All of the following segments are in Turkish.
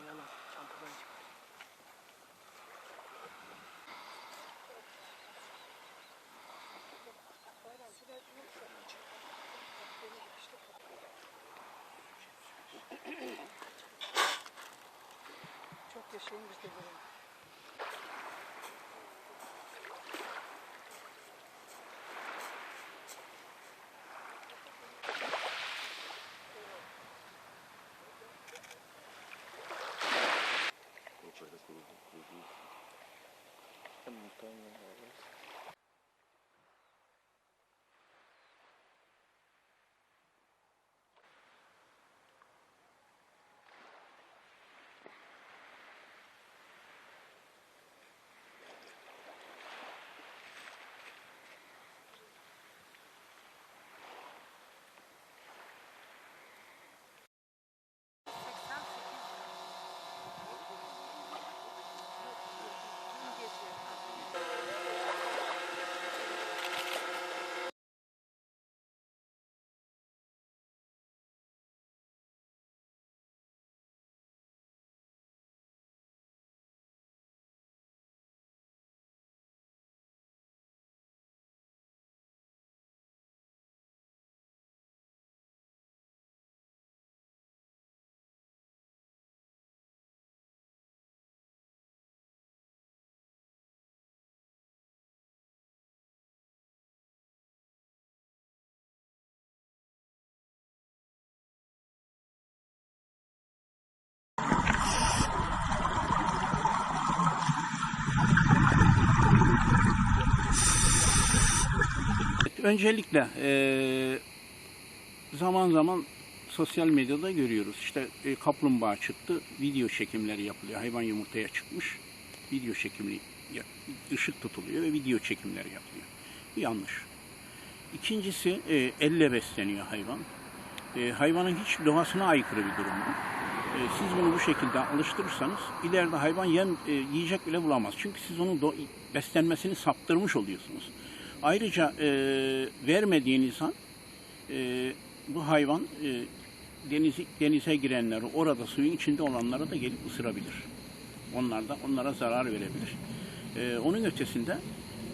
Oyalan çantadan çıkar. Çok yaşayın biz de görelim. Öncelikle eee, zaman zaman sosyal medyada görüyoruz. İşte e, kaplumbağa çıktı, video çekimleri yapılıyor. Hayvan yumurtaya çıkmış, video çekimli, ışık tutuluyor ve video çekimleri yapılıyor. Yanlış. İkincisi e, elle besleniyor hayvan. E, hayvanın hiç doğasına aykırı bir durum bu. E, siz bunu bu şekilde alıştırırsanız ileride hayvan yem, e, yiyecek bile bulamaz. Çünkü siz onun beslenmesini saptırmış oluyorsunuz. Ayrıca e, vermediğiniz an e, bu hayvan e, denize, denize girenleri, orada suyun içinde olanları da gelip ısırabilir. Onlar da onlara zarar verebilir. E, onun ötesinde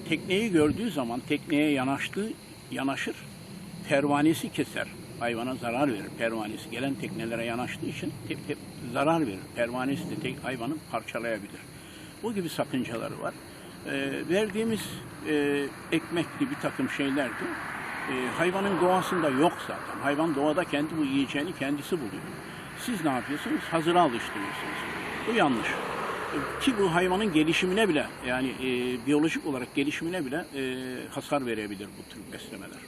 tekneyi gördüğü zaman tekneye yanaştığı yanaşır, pervanesi keser, hayvana zarar verir. Pervanesi gelen teknelere yanaştığı için tep, tep, zarar verir. Pervanesi de tek hayvanı parçalayabilir. Bu gibi sakıncaları var. E, verdiğimiz e, ekmekli bir takım şeyler de e, hayvanın doğasında yok zaten. Hayvan doğada kendi bu yiyeceğini kendisi buluyor. Siz ne yapıyorsunuz? Hazıra alıştırıyorsunuz. Bu yanlış. E, Ki bu hayvanın gelişimine bile yani e, biyolojik olarak gelişimine bile e, hasar verebilir bu tür beslemeler.